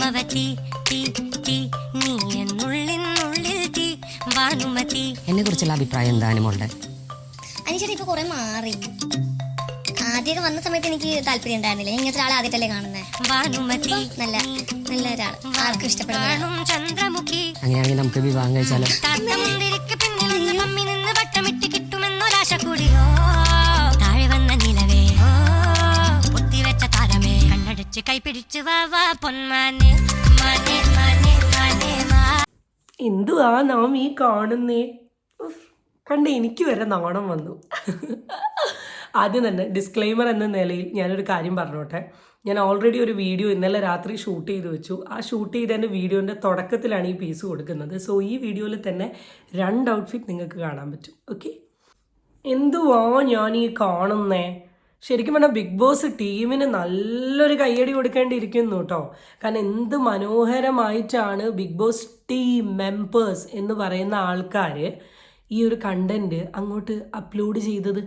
ഹിമവതി തീ തീ നീ എന്നുള്ളിനുള്ളിൽ തീ ഭാനുമതി എന്നെ കുറിച്ചുള്ള അഭിപ്രായം എന്താണ് അനുമോളുടെ അനിച്ചേട്ടാ ഇപ്പൊ കുറെ മാറി. ആദ്യമൊക്കെ വന്ന സമയത്ത് എനിക്ക് താല്പര്യം ഉണ്ടായിരുന്നില്ല. ഞാൻ ഇങ്ങനത്തെ ഒരാളെ ആദ്യമായിട്ടല്ലേ കാണുന്നത് വാനുമതി നല്ല നല്ല ഒരാൾ ആർക്കും ഇഷ്ടപ്പെടുന്ന അങ്ങനെയാണെങ്കിൽ നമുക്ക് വിവാഹം കഴിച്ചാലോ? എന്തുവാ നാം ഈ കാണുന്നേ? കണ്ട് എനിക്ക് വരെ നാണം വന്നു. ആദ്യം തന്നെ ഡിസ്ക്ലെയിമർ എന്ന നിലയിൽ ഞാനൊരു കാര്യം പറഞ്ഞോട്ടെ. ഞാൻ ഓൾറെഡി ഒരു വീഡിയോ ഇന്നലെ രാത്രി ഷൂട്ട് ചെയ്ത് വെച്ചു. ആ ഷൂട്ട് ചെയ്തതിന്റെ വീഡിയോന്റെ തുടക്കത്തിലാണ് ഈ പീസ് കൊടുക്കുന്നത്. സോ ഈ വീഡിയോയിൽ തന്നെ രണ്ട് ഔട്ട്ഫിറ്റ് നിങ്ങൾക്ക് കാണാൻ പറ്റും. ഓക്കെ എന്തുവാ ഞാൻ ഈ കാണുന്നേ? ശരിക്കും പറഞ്ഞാൽ ബിഗ് ബോസ് ടീമിന് നല്ലൊരു കയ്യടി കൊടുക്കേണ്ടിയിരിക്കുന്നു കേട്ടോ കാരണം എന്ത് മനോഹരമായിട്ടാണ് ബിഗ് ബോസ് ടീം മെമ്പേഴ്സ് എന്ന് പറയുന്ന ആൾക്കാർ ഈ ഒരു കണ്ടന്റ് അങ്ങോട്ട് അപ്ലോഡ് ചെയ്തത്.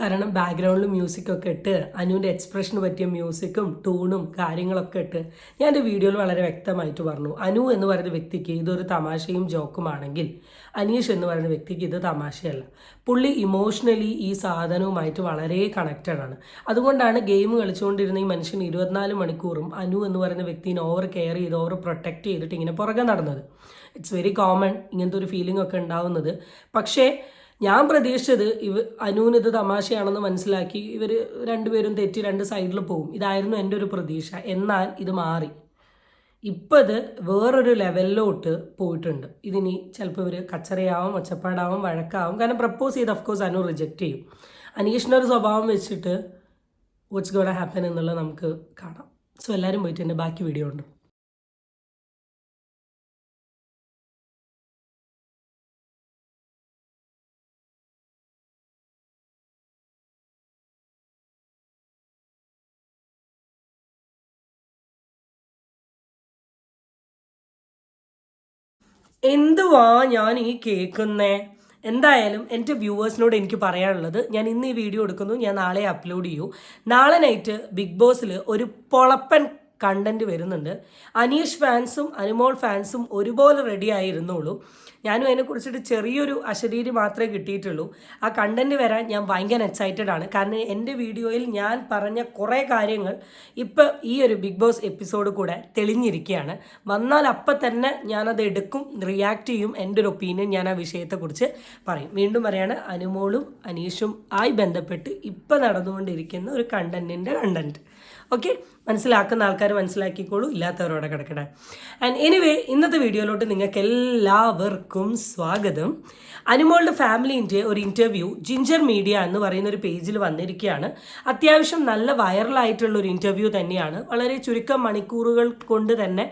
കാരണം ബാക്ക്ഗ്രൗണ്ടിൽ മ്യൂസിക്കൊക്കെ ഇട്ട് അനുവിന്റെ എക്സ്പ്രഷന് പറ്റിയ മ്യൂസിക്കും ടൂണും കാര്യങ്ങളൊക്കെ ഇട്ട് ഞാൻ എന്റെ വീഡിയോയിൽ വളരെ വ്യക്തമായിട്ട് പറഞ്ഞു. അനു എന്ന് പറയുന്ന വ്യക്തിക്ക് ഇതൊരു തമാശയും ജോക്കുമാണെങ്കിൽ അനീഷ് എന്ന് പറയുന്ന വ്യക്തിക്ക് ഇത് തമാശയല്ല. പുള്ളി ഇമോഷണലി ഈ സാധനവുമായിട്ട് വളരെ കണക്റ്റഡ് ആണ്. അതുകൊണ്ടാണ് ഗെയിം കളിച്ചുകൊണ്ടിരുന്ന ഈ മനുഷ്യൻ ഇരുപത്തിനാല് മണിക്കൂറും അനു എന്ന് പറയുന്ന വ്യക്തിനെ ഓവർ കെയർ ചെയ്ത് ഓവർ പ്രൊട്ടക്റ്റ് ചെയ്തിട്ട് ഇങ്ങനെ പുറകെ നടന്നത്. ഇറ്റ്സ് വെരി കോമൺ ഇങ്ങനത്തെ ഒരു ഫീലിംഗ് ഒക്കെ ഉണ്ടാവുന്നത്. പക്ഷേ ഞാൻ പ്രതീക്ഷിച്ചത് ഇവ അനുവിന് ഇത് തമാശയാണെന്ന് മനസ്സിലാക്കി ഇവർ രണ്ടുപേരും തെറ്റി രണ്ട് സൈഡിൽ പോകും. ഇതായിരുന്നു എന്റെ ഒരു പ്രതീക്ഷ. എന്നാൽ ഇത് മാറി. ഇപ്പം ഇത് വേറൊരു ലെവലിലോട്ട് പോയിട്ടുണ്ട്. ഇതിനി ചിലപ്പോൾ ഇവർ കച്ചറയാവും ഒച്ചപ്പാടാവും വഴക്കാവും. കാരണം പ്രപ്പോസ് ചെയ്ത് അഫ്കോഴ്സ് അനു റിജക്റ്റ് ചെയ്യും. അനീഷിന്റെ ഒരു സ്വഭാവം വെച്ചിട്ട് വാട്ട്സ് ഗോഡ് ഹാപ്പൻ എന്നുള്ളത് നമുക്ക് കാണാം. സോ എല്ലാവരും പോയിട്ട് എന്റെ ബാക്കി വീഡിയോ ഉണ്ട് എന്തുവാ ഞാൻ ഈ കേൾക്കുന്നേ എന്തായാലും എന്റെ വ്യൂവേഴ്സിനോട് എനിക്ക് പറയാനുള്ളത് ഞാൻ ഇന്ന് ഈ വീഡിയോ എടുക്കുന്നു ഞാൻ നാളെ അപ്ലോഡ് ചെയ്യൂ. നാളെ നൈറ്റ് ബിഗ് ബോസിൽ ഒരു പൊളപ്പൻ കണ്ടന്റ് വരുന്നുണ്ട്. അനീഷ് ഫാൻസും അനുമോൾ ഫാൻസും ഒരുപോലെ റെഡി ആയിരുന്നുള്ളൂ. ഞാനും അതിനെക്കുറിച്ചിട്ട് ചെറിയൊരു അശരീരി മാത്രമേ കിട്ടിയിട്ടുള്ളൂ. ആ കണ്ടന്റ് വരാൻ ഞാൻ ഭയങ്കര എക്സൈറ്റഡ് ആണ്. കാരണം എന്റെ വീഡിയോയിൽ ഞാൻ പറഞ്ഞ കുറേ കാര്യങ്ങൾ ഇപ്പോൾ ഈ ഒരു ബിഗ് ബോസ് എപ്പിസോഡ് കൂടെ തെളിഞ്ഞിരിക്കുകയാണ്. വന്നാൽ അപ്പം തന്നെ ഞാനത് എടുക്കും റിയാക്ട് ചെയ്യും എന്റെ ഒരു ഒപ്പീനിയൻ ഞാൻ ആ വിഷയത്തെക്കുറിച്ച് പറയും. വീണ്ടും പറയാണ് അനുമോളും അനീഷും ആയി ബന്ധപ്പെട്ട് ഇപ്പം നടന്നുകൊണ്ടിരിക്കുന്ന ഒരു കണ്ടന്റിന്റെ കണ്ടന്റ് ഓക്കെ മനസ്സിലാക്കുന്ന ആൾക്കാർ മനസ്സിലാക്കിക്കോളൂ ഇല്ലാത്തവരോടെ കിടക്കട്ടെ ആൻഡ് എനിവേ ഇന്നത്തെ വീഡിയോയിലോട്ട് നിങ്ങൾക്ക് എല്ലാവർക്കും സ്വാഗതം. അനുമോളുടെ ഫാമിലിന്റെ ഒരു ഇന്റർവ്യൂ ജിഞ്ചർ മീഡിയ എന്ന് പറയുന്ന ഒരു പേജിൽ വന്നിരിക്കുകയാണ്. അത്യാവശ്യം നല്ല വൈറലായിട്ടുള്ള ഒരു ഇന്റർവ്യൂ തന്നെയാണ്. വളരെ ചുരുക്കം മണിക്കൂറുകൾ കൊണ്ട് തന്നെ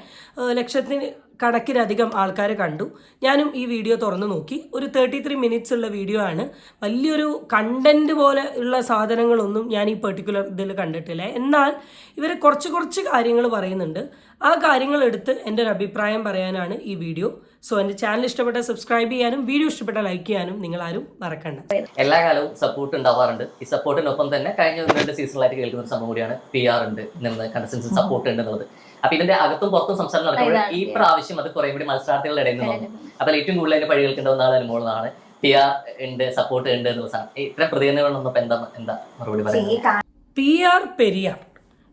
ലക്ഷത്തിന് കണക്കിലധികം ആൾക്കാർ കണ്ടു. ഞാനും ഈ വീഡിയോ തുറന്നു നോക്കി. ഒരു തേർട്ടി ത്രീ മിനിറ്റ്സ് ഉള്ള വീഡിയോ ആണ്. വലിയൊരു കണ്ടന്റ് പോലെ ഉള്ള സാധനങ്ങളൊന്നും ഞാൻ ഈ പെർട്ടിക്കുലർ ഇതിൽ കണ്ടിട്ടില്ല. എന്നാൽ ഇവർ കുറച്ച് കുറച്ച് കാര്യങ്ങൾ പറയുന്നുണ്ട്. ആ കാര്യങ്ങൾ എടുത്ത് എന്റെ ഒരു അഭിപ്രായം പറയാനാണ് ഈ വീഡിയോ. സോ എന്റെ ചാനൽ ഇഷ്ടപ്പെട്ട സബ്സ്ക്രൈബ് ചെയ്യാനും വീഡിയോ ഇഷ്ടപ്പെട്ട ലൈക്ക് ചെയ്യാനും നിങ്ങൾ ആരും മറക്കണ്ട. എല്ലാ കാലവും സപ്പോർട്ട് ഉണ്ടാവാറുണ്ട്. ഈ സപ്പോർട്ടിനൊപ്പം തന്നെ കഴിഞ്ഞ രണ്ട് സീസണിലായിട്ട് കേൾക്കുന്ന ഒരു സംഭവം കൂടിയാണ് പി ആർ ഉണ്ട്. നിന്ന് കൺസൻസ് സപ്പോർട്ട് ഉണ്ട് എന്നുള്ളത്. അപ്പൊ ഇതിന്റെ അകത്തും പുറത്തും സംസാരം നടക്കുമ്പോൾ ഈ പ്രാവശ്യം അത് കുറെ കൂടി മത്സരാർത്ഥികളുടെ ഇടയിൽ നിന്ന് വന്നു. അപ്പോൾ ഏറ്റവും കൂടുതൽ അതിന്റെ പഴി കേൾക്കേണ്ട നാളെ അനുഭവമാണ് പിയ ഉണ്ട് സപ്പോർട്ട് ഉണ്ട് ദിവസമാണ് ഇത്ര ഈ ഇത്തരം പ്രതികരണങ്ങൾ വന്നപ്പോ എന്താ എന്താ മറുപടി പറയുന്നത്? P R Periyar.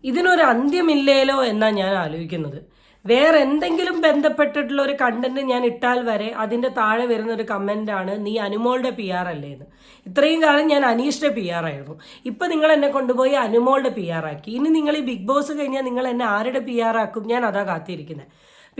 ഇതിനൊരു അന്ത്യമില്ലേലോ എന്നാണ് ഞാൻ ആലോചിക്കുന്നത്. വേറെ എന്തെങ്കിലും ബന്ധപ്പെട്ടിട്ടുള്ള ഒരു കണ്ടന്റ് ഞാൻ ഇട്ടാൽ വരെ അതിന്റെ താഴെ വരുന്ന ഒരു കമന്റാണ് നീ അനുമോളുടെ പി ആർ അല്ലേ? എന്ന്. ഇത്രയും കാലം ഞാൻ അനീഷിന്റെ പി ആർ ആയിരുന്നു. ഇപ്പം നിങ്ങൾ എന്നെ കൊണ്ടുപോയി അനുമോളുടെ പി ആർ ആക്കി. ഇനി നിങ്ങൾ ഈ ബിഗ് ബോസ് കഴിഞ്ഞാൽ നിങ്ങൾ എന്നെ ആരുടെ പി ആർ ആക്കും? ഞാൻ അതാ കാത്തിരിക്കുന്നത്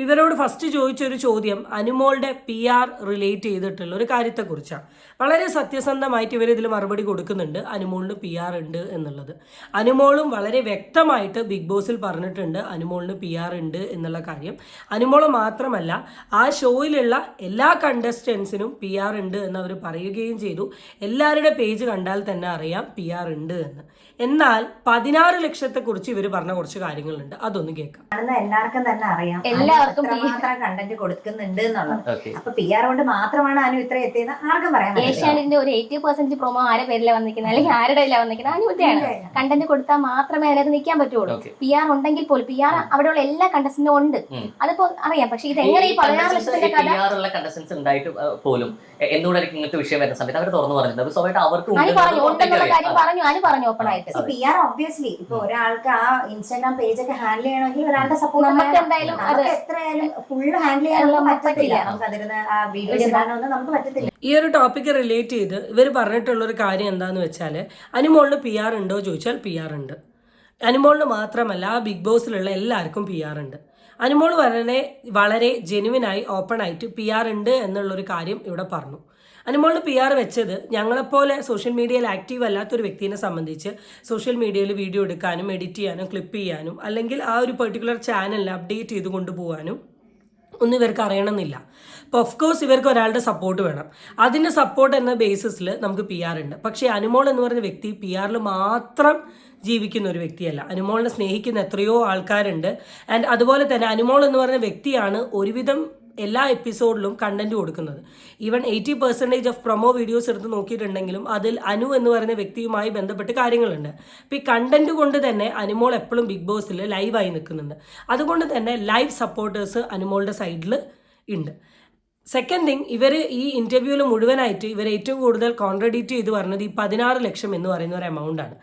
ഇവരോട് ഫസ്റ്റ് ചോദിച്ചൊരു ചോദ്യം അനുമോളുടെ പി ആർ റിലേറ്റ് ചെയ്തിട്ടുള്ള ഒരു കാര്യത്തെക്കുറിച്ചാണ്. വളരെ സത്യസന്ധമായിട്ട് ഇവർ ഇതിൽ മറുപടി കൊടുക്കുന്നുണ്ട് അനുമോളിന് പി ആർ ഉണ്ട് എന്നുള്ളത്. അനുമോളും വളരെ വ്യക്തമായിട്ട് ബിഗ് ബോസിൽ പറഞ്ഞിട്ടുണ്ട് അനുമോളിന് പി ആർ ഉണ്ട് എന്നുള്ള കാര്യം. അനുമോൾ മാത്രമല്ല ആ ഷോയിലുള്ള എല്ലാ കണ്ടസ്റ്റൻസിനും പി ആർ ഉണ്ട് എന്ന് അവർ പറയുകയും ചെയ്തു. എല്ലാവരുടെ പേജ് കണ്ടാൽ തന്നെ അറിയാം പി ആർ ഉണ്ട് എന്ന്. എന്നാൽ പതിനാറ് ലക്ഷത്തെക്കുറിച്ച് ഇവർ പറഞ്ഞ കുറച്ച് കാര്യങ്ങളുണ്ട്. അതൊന്ന് കേൾക്കാം. എല്ലാവർക്കും തന്നെ അറിയാം. എല്ലാവർക്കും മാത്രം കണ്ടന്റ് കൊടുക്കുന്നുണ്ട് എന്നുള്ളത്. അപ്പൊ പി ആർ കൊണ്ട് മാത്രമാണ് അനു ഇത്ര എത്തിയത് ആർക്കും പറയാൻ ഏഷ്യാനെറ്റിന്റെ ഒരു എയ്റ്റി പെർസെന്റ് പ്രൊമോ ആരെ പേരിലാണ് വന്നിരിക്കുന്നത്? അല്ലെങ്കിൽ ആരുടെ ഇല്ല വന്നിരിക്കുന്നത്? അനുഭവത്തെയാണ് കണ്ടന്റ് കൊടുത്താൽ മാത്രമേ അതിനകത്ത് നിൽക്കാൻ പറ്റുള്ളൂ. പി ആർ ഉണ്ടെങ്കിൽ പോലും പി ആർ അവിടെയുള്ള എല്ലാ കണ്ടസ്റ്റന്റും ഉണ്ട്. അതിപ്പോ അറിയാം. പക്ഷെ ഇത് എങ്ങനെ ഈ പതിനാറ് ലക്ഷത്തിന്റെ കഥ? ഉള്ള കണ്ടസ്റ്റൻസ് ഉണ്ടായിട്ട് പോലും എ- എന്തുകൊണ്ടായിരിക്കും ഇങ്ങനത്തെ വിഷയം വരുന്ന സമയത്ത് അവർ തുറന്നു പറഞ്ഞിട്ടുണ്ട്. സ്വാഭാവികമായിട്ട് അവർക്ക് ഉണ്ട് പറഞ്ഞു എന്നുള്ളത് കാര്യം പറഞ്ഞു അനു പറഞ്ഞു ഓപ്പൺ ആയിട്ട്. പി ആർ ഒബ്വിയസ്ലി ഇപ്പൊ ഒരാൾക്ക് ആ ഇൻസ്റ്റാഗ്രാം പേജ് ഒക്കെ ഹാൻഡിൽ ചെയ്യണമെങ്കിൽ ഒരാളുടെ സപ്പോർട്ട് നമുക്ക് എന്തായാലും അത് എത്രയായാലും ഫുള്ള് ഹാൻഡിൽ ചെയ്യാനൊന്നും പറ്റത്തില്ല. നമുക്ക് അതിരുന്ന് ആ വീഡിയോസ് ഇടാനൊന്നും നമുക്ക് പറ്റത്തില്ല. ഈ ഒരു ടോപ്പിക്ക് റിലേറ്റ് ചെയ്ത് ഇവർ പറഞ്ഞിട്ടുള്ള ഒരു കാര്യം എന്താന്ന് വെച്ചാൽ അനുമോളിന് പി ആർ ഉണ്ടോ ചോദിച്ചാൽ പി ആർ ഉണ്ട്. അനുമോളിന് മാത്രമല്ല ആ ബിഗ് ബോസിലുള്ള എല്ലാവർക്കും പി ആർ ഉണ്ട്. അനുമോൾ വളരെ വളരെ ജെനുവിനായി ഓപ്പൺ ആയിട്ട് പി ആർ ഉണ്ട് എന്നുള്ളൊരു കാര്യം ഇവിടെ പറഞ്ഞു. അനുമോളിന് പി ആർ വെച്ചത് ഞങ്ങളെപ്പോലെ സോഷ്യൽ മീഡിയയിൽ ആക്റ്റീവ് അല്ലാത്തൊരു വ്യക്തിനെ സംബന്ധിച്ച് സോഷ്യൽ മീഡിയയിൽ വീഡിയോ എടുക്കാനും എഡിറ്റ് ചെയ്യാനും ക്ലിപ്പ് ചെയ്യാനും അല്ലെങ്കിൽ ആ ഒരു പെർട്ടിക്കുലർ ചാനലിൽ അപ്ഡേറ്റ് ചെയ്ത് കൊണ്ടുപോകാനും ഒന്നും ഇവർക്ക് അറിയണമെന്നില്ല. അപ്പോൾ ഓഫ് കോഴ്സ് ഇവർക്ക് ഒരാളുടെ സപ്പോർട്ട് വേണം. അതിന്റെ സപ്പോർട്ട് എന്ന ബേസിസിൽ നമുക്ക് പി ആർ ഉണ്ട്. പക്ഷേ അനുമോൾ എന്ന് പറയുന്ന വ്യക്തി പി ആറിൽ മാത്രം ജീവിക്കുന്ന ഒരു വ്യക്തിയല്ല. അനുമോളിനെ സ്നേഹിക്കുന്ന എത്രയോ ആൾക്കാരുണ്ട്. ആൻഡ് അതുപോലെ തന്നെ അനുമോൾ എന്ന് പറയുന്ന വ്യക്തിയാണ് ഒരുവിധം എല്ലാ എപ്പിസോഡിലും കണ്ടന്റ് കൊടുക്കുന്നത്. Even eighty percentage of promo videos എടുത്ത് നോക്കിയിട്ടുണ്ടെങ്കിലും അതിൽ അനു എന്ന് പറയുന്ന വ്യക്തിയുമായി ബന്ധപ്പെട്ട് കാര്യങ്ങളുണ്ട്. അപ്പോൾ ഈ കണ്ടന്റ് കൊണ്ട് തന്നെ അനുമോൾ എപ്പോഴും ബിഗ് ബോസിൽ ലൈവായി നിൽക്കുന്നുണ്ട്. അതുകൊണ്ട് തന്നെ ലൈവ് സപ്പോർട്ടേഴ്സ് അനുമോളുടെ സൈഡിൽ ഉണ്ട്. സെക്കൻഡ് തിങ് ഇവർ ഈ ഇന്റർവ്യൂവിൽ മുഴുവനായിട്ട് ഇവർ ഏറ്റവും കൂടുതൽ കോൺട്രഡിക്റ്റ് ചെയ്ത് പറഞ്ഞത് ഈ പതിനാറ് ലക്ഷം എന്ന് പറയുന്ന ഒരു എമൗണ്ടാണ്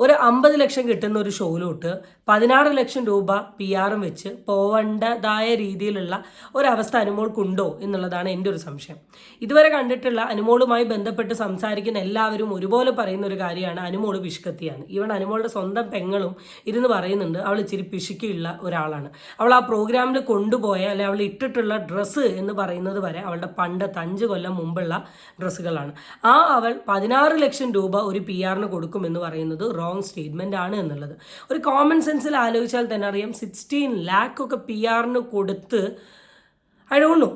ഒരു അമ്പത് ലക്ഷം കിട്ടുന്ന ഒരു ഷോയിലോട്ട് പതിനാറ് ലക്ഷം രൂപ പി ആറും വെച്ച് പോവേണ്ടതായ രീതിയിലുള്ള ഒരവസ്ഥ അനുമോൾക്കുണ്ടോ എന്നുള്ളതാണ് എന്റെ ഒരു സംശയം. ഇതുവരെ കണ്ടിട്ടുള്ള അനുമോളുമായി ബന്ധപ്പെട്ട് സംസാരിക്കുന്ന എല്ലാവരും ഒരുപോലെ പറയുന്ന ഒരു കാര്യമാണ് അനുമോൾ പിശുക്കത്തിയാണ് ഇവൻ അനുമോളുടെ സ്വന്തം പെങ്ങളും ഇരുന്ന് പറയുന്നുണ്ട് അവൾ ഇച്ചിരി പിശുക്കിയുള്ള ഒരാളാണ്. അവൾ ആ പ്രോഗ്രാമിൽ കൊണ്ടുപോയ അല്ലെ അവൾ ഇട്ടിട്ടുള്ള ഡ്രസ്സ് എന്ന് പറയുന്നത് വരെ അവളുടെ പണ്ടത്തെ അഞ്ച് കൊല്ലം മുമ്പുള്ള ഡ്രസ്സുകളാണ്. ആ അവൾ പതിനാറ് ലക്ഷം രൂപ ഒരു പി ആറിന് കൊടുക്കുമെന്ന് പറയുന്നത് റോങ് സ്റ്റേറ്റ്മെന്റ് ആണ് എന്നുള്ളത്. ഒരു കോമൺ സെൻസിൽ ആലോചിച്ചാൽ തന്നെ അറിയാം. സിക്സ്റ്റീൻ ലാക്ക് ഒക്കെ പി ആറിന് കൊടുത്ത് അഴുകുന്നു ഡോണ്ട് നോ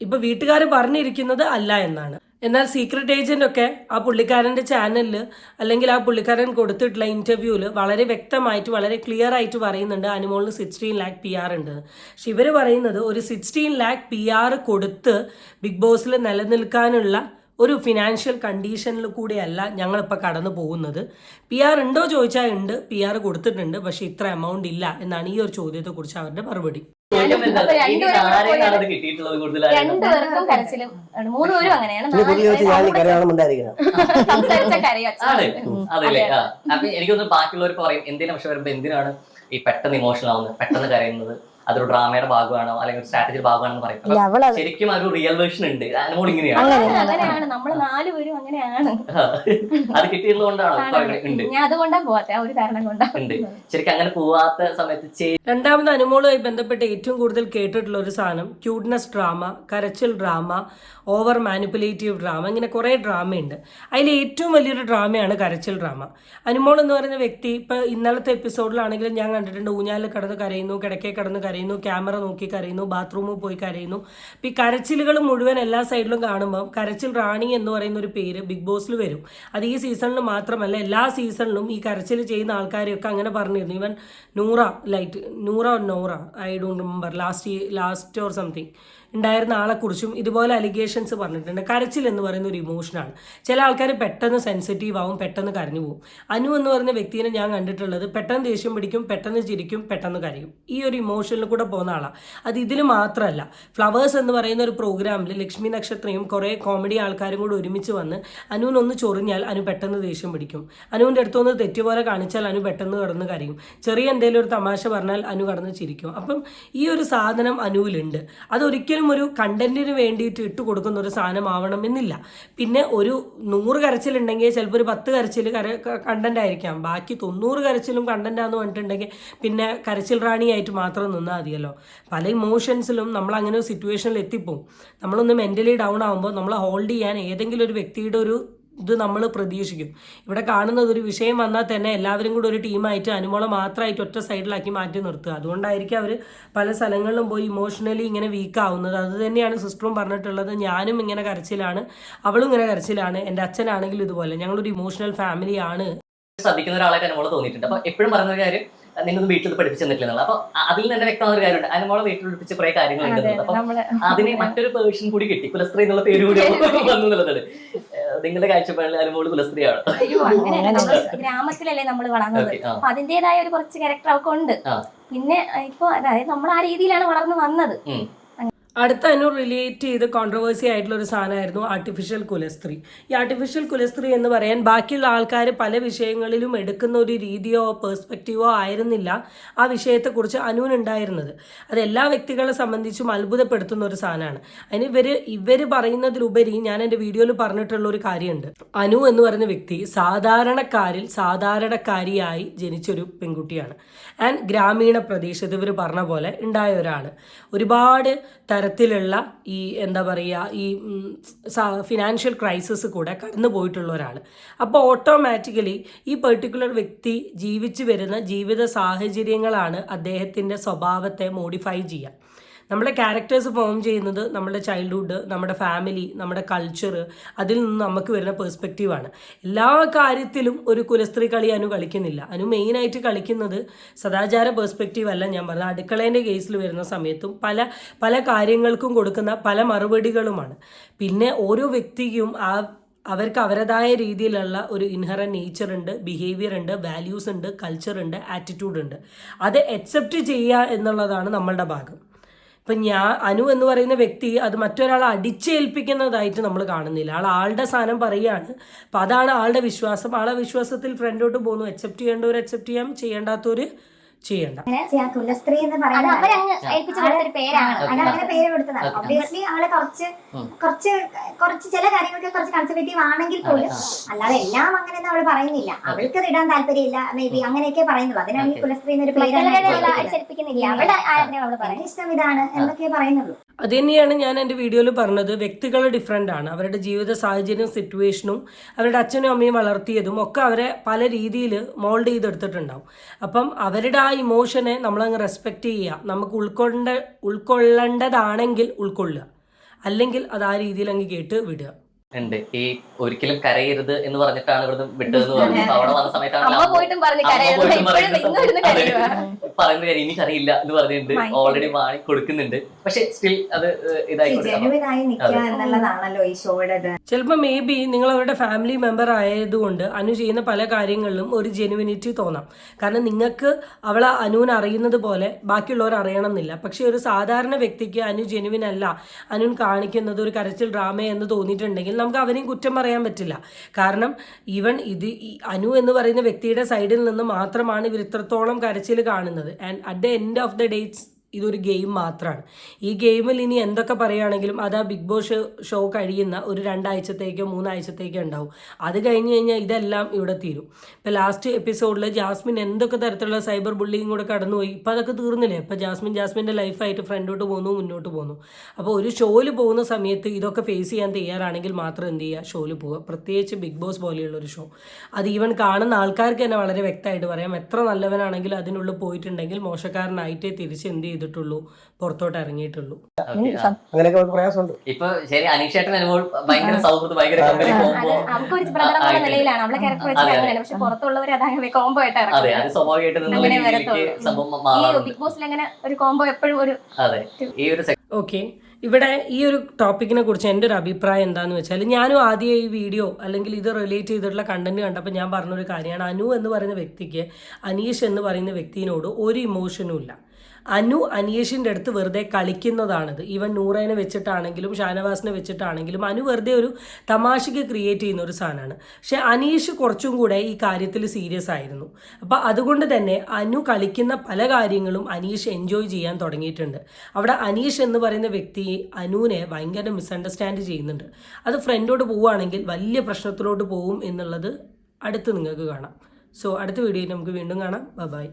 ഇപ്പൊ വീട്ടുകാർ പറഞ്ഞിരിക്കുന്നത് അല്ല എന്നാണ്. എന്നാൽ സീക്രട്ട് ഏജന്റ് ഒക്കെ ആ പുള്ളിക്കാരന്റെ ചാനലിൽ അല്ലെങ്കിൽ ആ പുള്ളിക്കാരൻ കൊടുത്തിട്ടുള്ള ഇന്റർവ്യൂവിൽ വളരെ വ്യക്തമായിട്ട് വളരെ ക്ലിയർ ആയിട്ട് പറയുന്നുണ്ട് അനുമോളിന് സിക്സ്റ്റീൻ ലാക്ക് പി ആർ ഉണ്ട്. പക്ഷെ ഇവർ പറയുന്നത് ഒരു സിക്സ്റ്റീൻ ലാക്ക് പി ആർ കൊടുത്ത് ബിഗ് ബോസിൽ നിലനിൽക്കാനുള്ള ഒരു ഫിനാൻഷ്യൽ കണ്ടീഷനിൽ കൂടിയല്ല ഞങ്ങളിപ്പോൾ കടന്നു പോകുന്നത്. പി ആർ ഉണ്ടോ ചോദിച്ചാൽ ഉണ്ട്. പി ആർ കൊടുത്തിട്ടുണ്ട്. പക്ഷേ ഇത്ര എമൗണ്ട് ഇല്ല എന്നാണ് ഈ ഒരു ചോദ്യത്തെക്കുറിച്ച് അവരുടെ മറുപടി. രണ്ടുപേർക്കും കരച്ചിലും. മൂന്നുപേരും അങ്ങനെയാണ്. എനിക്കൊന്ന് ബാക്കിയുള്ളവർ പറയും എന്തിനാ പക്ഷെ വരുമ്പോ എന്തിനാണ് ഈ പെട്ടെന്ന് ഇമോഷണൽ ആവുന്നത് പെട്ടെന്ന് കരയുന്നത്? അതൊരു ഡ്രാമയുടെ ഭാഗമാണോ? അല്ലെങ്കിൽ ഒരു സ്ട്രാറ്റജിയുടെ ഭാഗമാണെന്ന് പറയുന്നത് ശരിക്കും അതൊരു ഒരു റിയൽ വേർഷൻ ഉണ്ട് അനുമോൾ ഇങ്ങനെയാണ് അങ്ങനെയാണ്. നമ്മൾ നാലുപേരും അങ്ങനെയാണ്. അത് കിട്ടിയതുകൊണ്ടാണ് ഞാൻ അതുകൊണ്ടാണ് പോവാത്ത. ഒരു കാരണം ഉണ്ട്. ശരിക്കും അങ്ങനെ പോവാത്ത സമയത്ത് രണ്ടാമത് അനുമോളുമായി ബന്ധപ്പെട്ട് ഏറ്റവും കൂടുതൽ കേട്ടിട്ടുള്ള ഒരു സാധനം ക്യൂട്ട്നെസ് ഡ്രാമ കരച്ചിൽ ഡ്രാമ ഓവർ മാനിപ്പുലേറ്റീവ് ഡ്രാമ ഇങ്ങനെ കുറേ ഡ്രാമയുണ്ട് അതിൽ ഏറ്റവും വലിയൊരു ഡ്രാമയാണ് കരച്ചിൽ ഡ്രാമ അനുമോൾ എന്ന് പറയുന്ന വ്യക്തി ഇപ്പൊ ഇന്നലത്തെ എപ്പിസോഡിലാണെങ്കിലും ഞാൻ കണ്ടിട്ടുണ്ട് ഊഞ്ഞാലിൽ കിടന്ന് കരയുന്നു കിടക്കേ കിടന്ന് കരയുന്നു ക്യാമറ നോക്കി കരയുന്നു ബാത്റൂമിൽ പോയി കരയുന്നു. അപ്പോൾ ഈ കരച്ചിലുകൾ മുഴുവൻ എല്ലാ സൈഡിലും കാണുമ്പോൾ കരച്ചിൽ റാണി എന്ന് പറയുന്ന ഒരു പേര് ബിഗ് ബോസിൽ വരും. അത് ഈ സീസണിൽ മാത്രമല്ല എല്ലാ സീസണിലും ഈ കരച്ചിൽ ചെയ്യുന്ന ആൾക്കാരെയൊക്കെ അങ്ങനെ പറഞ്ഞിരുന്നു. Even Noora light Noora Noora I don't remember last last or something ഉണ്ടായിരുന്ന ആളെക്കുറിച്ചും ഇതുപോലെ അലിഗേഷൻസ് പറഞ്ഞിട്ടുണ്ട്. കരച്ചിൽ എന്ന് പറയുന്ന ഒരു ഇമോഷനാണ് ചില ആൾക്കാർ പെട്ടെന്ന് സെൻസിറ്റീവ് ആവും പെട്ടെന്ന് കരഞ്ഞു പോകും അനു എന്ന് പറയുന്ന വ്യക്തിനെ ഞാൻ കണ്ടിട്ടുള്ളത് പെട്ടെന്ന് ദേഷ്യം പിടിക്കും പെട്ടെന്ന് ചിരിക്കും പെട്ടെന്ന് കരയും. ഈ ഒരു ഇമോഷനിൽ കൂടെ പോകുന്ന ആളാണ് അത് ഇതിൽ മാത്രമല്ല ഫ്ലവേഴ്സ് എന്ന് പറയുന്ന ഒരു പ്രോഗ്രാമിൽ ലക്ഷ്മി നക്ഷത്രയും കുറേ കോമഡി ആൾക്കാരും കൂടെ ഒരുമിച്ച് വന്ന് അനുവിനൊന്ന് ചൊറിഞ്ഞാൽ അനു പെട്ടെന്ന് ദേഷ്യം പിടിക്കും. അനുവിന്റെ അടുത്തൊന്ന് തെറ്റുപോലെ കാണിച്ചാൽ അനു പെട്ടെന്ന് കടന്ന് കരയും. ചെറിയ എന്തെങ്കിലും ഒരു തമാശ പറഞ്ഞാൽ അനു കടന്ന് ചിരിക്കും. അപ്പം ഈ ഒരു സാധനം അനുവിലുണ്ട്. അതൊരിക്കലും ഒരു കണ്ടന്റിന് വേണ്ടിയിട്ട് ഇട്ട് കൊടുക്കുന്ന ഒരു സാധനം ആവണമെന്നില്ല പിന്നെ ഒരു നൂറ് കരച്ചിലുണ്ടെങ്കിൽ ചിലപ്പോൾ ഒരു പത്ത് കരച്ചിൽ കര കണ്ടന്റ് ആയിരിക്കാം. ബാക്കി തൊണ്ണൂറ് കരച്ചിലും കണ്ടന്റാന്ന് പറഞ്ഞിട്ടുണ്ടെങ്കിൽ പിന്നെ കരച്ചിൽ റാണിയായിട്ട് മാത്രം നിന്നാൽ മതിയല്ലോ. പല ഇമോഷൻസിലും നമ്മൾ അങ്ങനെ ഒരു സിറ്റുവേഷനിൽ എത്തിപ്പോവും. നമ്മളൊന്ന് മെന്റലി ഡൗൺ ആകുമ്പോൾ നമ്മൾ ഹോൾഡ് ചെയ്യാൻ ഏതെങ്കിലും ഒരു വ്യക്തിയുടെ ഒരു ഇത് നമ്മൾ പ്രതീക്ഷിക്കും. ഇവിടെ കാണുന്നത് ഒരു വിഷയം വന്നാൽ തന്നെ എല്ലാവരും കൂടെ ഒരു ടീമായിട്ട് അനുമോളെ മാത്രമായിട്ട് ഒറ്റ സൈഡിലാക്കി മാറ്റി നിർത്തുക. അതുകൊണ്ടായിരിക്കും അവർ പല സ്ഥലങ്ങളിലും പോയി ഇമോഷണലി ഇങ്ങനെ വീക്കാവുന്നത് അത് തന്നെയാണ് സിസ്റ്ററും പറഞ്ഞിട്ടുള്ളത്. ഞാനും ഇങ്ങനെ കരച്ചിലാണ്. അവളും ഇങ്ങനെ കരച്ചിലാണ്. എന്റെ അച്ഛനാണെങ്കിലും ഇതുപോലെ. ഞങ്ങളൊരു ഇമോഷണൽ ഫാമിലിയാണ് ശ്രദ്ധിക്കുന്ന ഒരാളായിട്ട് അനുമോൾ തോന്നിയിട്ടുണ്ട്. അപ്പൊ എപ്പോഴും പറയുന്ന ഒരു കാര്യം നിന്നൊന്നും വീട്ടിൽ നിന്ന് പഠിപ്പിച്ചു തന്നിട്ടില്ല എന്നുള്ളത് അപ്പൊ അതിൽ നിന്ന് തന്നെ വ്യക്തമായ ഒരു കാര്യമുണ്ട്. അതിന് മോളെ വീട്ടിൽ പഠിപ്പിച്ച കുറെ കാര്യങ്ങളുണ്ട് അതെ അപ്പൊ അതിന് മറ്റൊരു പേർഷൻ കൂടി കിട്ടി. കുലസ്ത്രീ എന്നുള്ള പേര് കൂടി വന്നു എന്നുള്ളതാണ്. നിങ്ങളുടെ കാഴ്ചപ്പാടിൽ അനുമോൾ കുലസ്ത്രീയാണ്? ഗ്രാമത്തിലല്ലേ നമ്മൾ വളർന്നത്. അപ്പൊ അതിന്റേതായ ഒരു കുറച്ച് ക്യാരക്ടർ ഒക്കെ ഉണ്ട്. പിന്നെ ഇപ്പൊ അതായത് നമ്മൾ ആ രീതിയിലാണ് വളർന്നു വന്നത്. അടുത്ത അനു റിലേറ്റ് ചെയ്ത് കോൺട്രവേഴ്സി ആയിട്ടുള്ള ഒരു സാധനമായിരുന്നു ആർട്ടിഫിഷ്യൽ കുലസ്ത്രീ. ഈ ആർട്ടിഫിഷ്യൽ കുലസ്ത്രീ എന്ന് പറയാൻ ബാക്കിയുള്ള ആൾക്കാർ പല വിഷയങ്ങളിലും എടുക്കുന്ന ഒരു രീതിയോ പെർസ്പെക്റ്റീവോ ആയിരുന്നില്ല ആ വിഷയത്തെക്കുറിച്ച് അനുവിനുണ്ടായിരുന്നത്. അത് എല്ലാ വ്യക്തികളെ സംബന്ധിച്ചും അത്ഭുതപ്പെടുത്തുന്ന ഒരു സാധനമാണ്. അതിന് ഇവർ ഇവർ പറയുന്നതിലുപരി ഞാൻ എന്റെ വീഡിയോയിൽ പറഞ്ഞിട്ടുള്ള ഒരു കാര്യമുണ്ട്. അനു എന്ന് പറയുന്ന വ്യക്തി സാധാരണക്കാരിൽ സാധാരണക്കാരിയായി ജനിച്ചൊരു പെൺകുട്ടിയാണ്. ആൻഡ് ഗ്രാമീണ പ്രദേശത്ത് ഇവർ പറഞ്ഞ പോലെ ഉണ്ടായ ഒരാൾ ഒരുപാട് തരത്തിലുള്ള ഈ എന്താ പറയുക ഈ ഫിനാൻഷ്യൽ ക്രൈസിസ് കൂടെ കടന്നു പോയിട്ടുള്ള ഒരാൾ അപ്പോൾ ഓട്ടോമാറ്റിക്കലി ഈ പെർട്ടിക്കുലർ വ്യക്തി ജീവിച്ചു വരുന്ന ജീവിത സാഹചര്യങ്ങളാണ് അദ്ദേഹത്തിന്റെ സ്വഭാവത്തെ മോഡിഫൈ ചെയ്യുക നമ്മുടെ ക്യാരക്ടേഴ്സ് ഫോം ചെയ്യുന്നത് നമ്മുടെ ചൈൽഡ്ഹുഡ് നമ്മുടെ ഫാമിലി നമ്മുടെ കൾച്ചർ അതിൽ നിന്ന് നമുക്ക് വരുന്ന പെർസ്പെക്റ്റീവാണ് എല്ലാ കാര്യത്തിലും ഒരു കുലസ്ത്രീ കളി അനു കളിക്കുന്നില്ല. അനു മെയിനായിട്ട് കളിക്കുന്നത് സദാചാര പെർസ്പെക്റ്റീവ് അല്ല ഞാൻ പറഞ്ഞത്. അടുക്കളേന്റെ കേസിൽ വരുന്ന സമയത്തും പല പല കാര്യങ്ങൾക്കും കൊടുക്കുന്ന പല മറുപടികളുമാണ്. പിന്നെ ഓരോ വ്യക്തിക്കും ആ അവർക്ക് അവരുടേതായ രീതിയിലുള്ള ഒരു ഇൻഹറൻ നേച്ചർ ഉണ്ട് ബിഹേവിയർ ഉണ്ട് വാല്യൂസ് ഉണ്ട് കൾച്ചർ ഉണ്ട് ആറ്റിറ്റ്യൂഡ് ഉണ്ട്. അത് അക്സെപ്റ്റ് ചെയ്യുക എന്നുള്ളതാണ് നമ്മളുടെ ഭാഗം. ഇപ്പം ഞാൻ അനു എന്ന് പറയുന്ന വ്യക്തി അത് മറ്റൊരാളെ അടിച്ചേൽപ്പിക്കുന്നതായിട്ട് നമ്മൾ കാണുന്നില്ല. ആൾ ആളുടെ സാധനം പറയുകയാണ്. അപ്പം അതാണ് ആളുടെ വിശ്വാസം. ആളെ വിശ്വാസത്തിൽ ഫ്രണ്ടോട്ട് പോകുന്നു. അക്സെപ്റ്റ് ചെയ്യേണ്ടവർ അക്സെപ്റ്റ് ചെയ്യാം. ചെയ്യേണ്ടാത്തവർ ചെയ്യണ്ട. കുലസ്ത്രീ എന്ന് പറയുന്നത് പേര് കൊടുത്തതാണ്. Okay. ഒബ്വിയസ്ലി ആൾ കുറച്ച് കുറച്ച് കുറച്ച് ചില കാര്യങ്ങൾക്ക് കുറച്ച് കൺസർവേറ്റീവ് ആണെങ്കിൽ പോലും അല്ലാതെ എല്ലാം അങ്ങനെയൊന്നും അവൾ പറയുന്നില്ല. അവൾക്ക് അത് ഇടാൻ താല്പര്യമില്ല. മേ ബി അങ്ങനെയൊക്കെ പറയുന്നുള്ളൂ. അതിനാണ് ഈ കുലസ്ത്രീ എന്നൊരു പേര് അവളുടെ ഇഷ്ടം ഇതാണ് എന്നൊക്കെ പറയുന്നുള്ളൂ. അത് തന്നെയാണ് ഞാൻ എന്റെ വീഡിയോയിൽ പറഞ്ഞത്. വ്യക്തികൾ ഡിഫറെന്റ് ആണ്. അവരുടെ ജീവിത സാഹചര്യവും സിറ്റുവേഷനും അവരുടെ അച്ഛനും അമ്മയും വളർത്തിയതും ഒക്കെ അവരെ പല രീതിയിൽ മോൾഡ് ചെയ്തെടുത്തിട്ടുണ്ടാവും. അപ്പം അവരുടെ ആ ഇമോഷനെ നമ്മളങ്ങ് റെസ്പെക്റ്റ് ചെയ്യുക. നമുക്ക് ഉൾക്കൊണ്ട ഉൾക്കൊള്ളേണ്ടതാണെങ്കിൽ ഉൾക്കൊള്ളുക. അല്ലെങ്കിൽ അത് ആ രീതിയിൽ അങ്ങ് കേട്ട് വിടുക. ഉണ്ട്. ഈ ഒരിക്കലും കരയരുത് എന്ന് പറഞ്ഞിട്ടാണ് ഇവിടുന്ന് വിട്ടതെന്ന് പറഞ്ഞു അവിടെ വന്ന സമയത്താണ് പറയുന്ന കാര്യം ഇനി കറിയില്ല എന്ന് പറഞ്ഞിട്ടുണ്ട്. ഓൾറെഡി വാങ്ങി കൊടുക്കുന്നുണ്ട്. പക്ഷെ സ്റ്റിൽ അത് ഇതായി എന്നുള്ളതാണല്ലോ ചിലപ്പോൾ മേ ബി നിങ്ങൾ അവരുടെ ഫാമിലി മെമ്പർ ആയതുകൊണ്ട് അനു ചെയ്യുന്ന പല കാര്യങ്ങളിലും ഒരു ജെനുവിനിറ്റി തോന്നാം. കാരണം നിങ്ങൾക്ക് അവളെ അനുവിന് അറിയുന്നത് പോലെ ബാക്കിയുള്ളവർ അറിയണമെന്നില്ല. പക്ഷേ ഒരു സാധാരണ വ്യക്തിക്ക് അനു ജെനുവിൻ അല്ല അനുൻ കാണിക്കുന്നത് ഒരു കരച്ചിൽ ഡ്രാമ എന്ന് തോന്നിയിട്ടുണ്ടെങ്കിൽ നമുക്ക് അവനെയും കുറ്റം പറയാൻ പറ്റില്ല. കാരണം ഈവൻ ഇത് അനു എന്ന് പറയുന്ന വ്യക്തിയുടെ സൈഡിൽ നിന്ന് മാത്രമാണ് ഇവർ ഇത്രത്തോളം കരച്ചിൽ കാണുന്നത്. and at the end of the dates ഇതൊരു ഗെയിം മാത്രമാണ് ഈ ഗെയിമിൽ ഇനി എന്തൊക്കെ പറയുകയാണെങ്കിലും അത് ആ ബിഗ് ബോസ് ഷോ കഴിയുന്ന ഒരു രണ്ടാഴ്ചത്തേക്കോ മൂന്നാഴ്ചത്തേക്കോ ഉണ്ടാവും. അത് കഴിഞ്ഞ് കഴിഞ്ഞാൽ ഇതെല്ലാം ഇവിടെ തീരും. ഇപ്പം ലാസ്റ്റ് എപ്പിസോഡിൽ ജാസ്മിൻ എന്തൊക്കെ തരത്തിലുള്ള സൈബർ ബുള്ളിങ് കൂടെ കടന്നുപോയി? ഇപ്പം അതൊക്കെ തീർന്നില്ലേ? ഇപ്പം ജാസ്മിൻ ജാസ്മിന്റെ ലൈഫായിട്ട് ഫ്രണ്ടോട്ട് പോകുന്നു മുന്നോട്ട് പോകുന്നു അപ്പോൾ ഒരു ഷോയിൽ പോകുന്ന സമയത്ത് ഇതൊക്കെ ഫേസ് ചെയ്യാൻ തയ്യാറാണെങ്കിൽ മാത്രം എന്ത് ചെയ്യുക? ഷോയിൽ പോവുക. പ്രത്യേകിച്ച് ബിഗ് ബോസ് പോലെയുള്ള ഒരു ഷോ അത് ഈവൻ കാണുന്ന ആൾക്കാർക്ക് തന്നെ വളരെ വ്യക്തമായിട്ട് പറയാം. എത്ര നല്ലവനാണെങ്കിലും അതിനുള്ളിൽ പോയിട്ടുണ്ടെങ്കിൽ മോശക്കാരനായിട്ടേ തിരിച്ച് എന്ത് ചെയ്തിട്ടുള്ളൂ പുറത്തോട്ട് ഇറങ്ങിയിട്ടുള്ളൂ. അങ്ങനെയൊക്കെ പ്രയാസമുണ്ട്. ഇപ്പൊ ശരി അനീഷേട്ടൻ ഭയങ്കര സൗഹൃദം ഭയങ്കര അത് അതെ, സ്വാഭാവികമായിട്ട് ഈ ഒരു ഓക്കെ ഇവിടെ ഈ ഒരു ടോപ്പിക്കിനെ കുറിച്ച് എന്റെ ഒരു അഭിപ്രായം എന്താണെന്ന് വെച്ചാൽ ഞാനും ആദ്യം ഈ വീഡിയോ അല്ലെങ്കിൽ ഇത് റിലേറ്റ് ചെയ്തിട്ടുള്ള കണ്ടന്റ് കണ്ടപ്പോൾ ഞാൻ പറഞ്ഞൊരു കാര്യമാണ്. അനു എന്ന് പറയുന്ന വ്യക്തിക്ക് അനീഷ് എന്ന് പറയുന്ന വ്യക്തിയോട് ഒരു ഇമോഷനും ഇല്ല. അനു അനീഷിന്റെ അടുത്ത് വെറുതെ കളിക്കുന്നതാണിത്. ഈവൻ നൂറേനെ വെച്ചിട്ടാണെങ്കിലും ഷാനവാസിനെ വെച്ചിട്ടാണെങ്കിലും അനു വെറുതെ ഒരു തമാശയ്ക്ക് ക്രിയേറ്റ് ചെയ്യുന്ന ഒരു സാധനമാണ്. പക്ഷേ അനീഷ് കുറച്ചും കൂടെ ഈ കാര്യത്തിൽ സീരിയസ് ആയിരുന്നു. അപ്പോൾ അതുകൊണ്ട് തന്നെ അനു കളിക്കുന്ന പല കാര്യങ്ങളും അനീഷ് എൻജോയ് ചെയ്യാൻ തുടങ്ങിയിട്ടുണ്ട്. അവിടെ അനീഷ് എന്ന് പറയുന്ന വ്യക്തി അനുവിനെ ഭയങ്കര മിസ്അണ്ടർസ്റ്റാൻഡ് ചെയ്യുന്നുണ്ട്. അത് ഫ്രണ്ടോട് പോവുകയാണെങ്കിൽ വലിയ പ്രശ്നത്തിലോട്ട് പോവും എന്നുള്ളത് അടുത്ത് നിങ്ങൾക്ക് കാണാം. സോ അടുത്ത വീഡിയോയിൽ നമുക്ക് വീണ്ടും കാണാം. ബൈ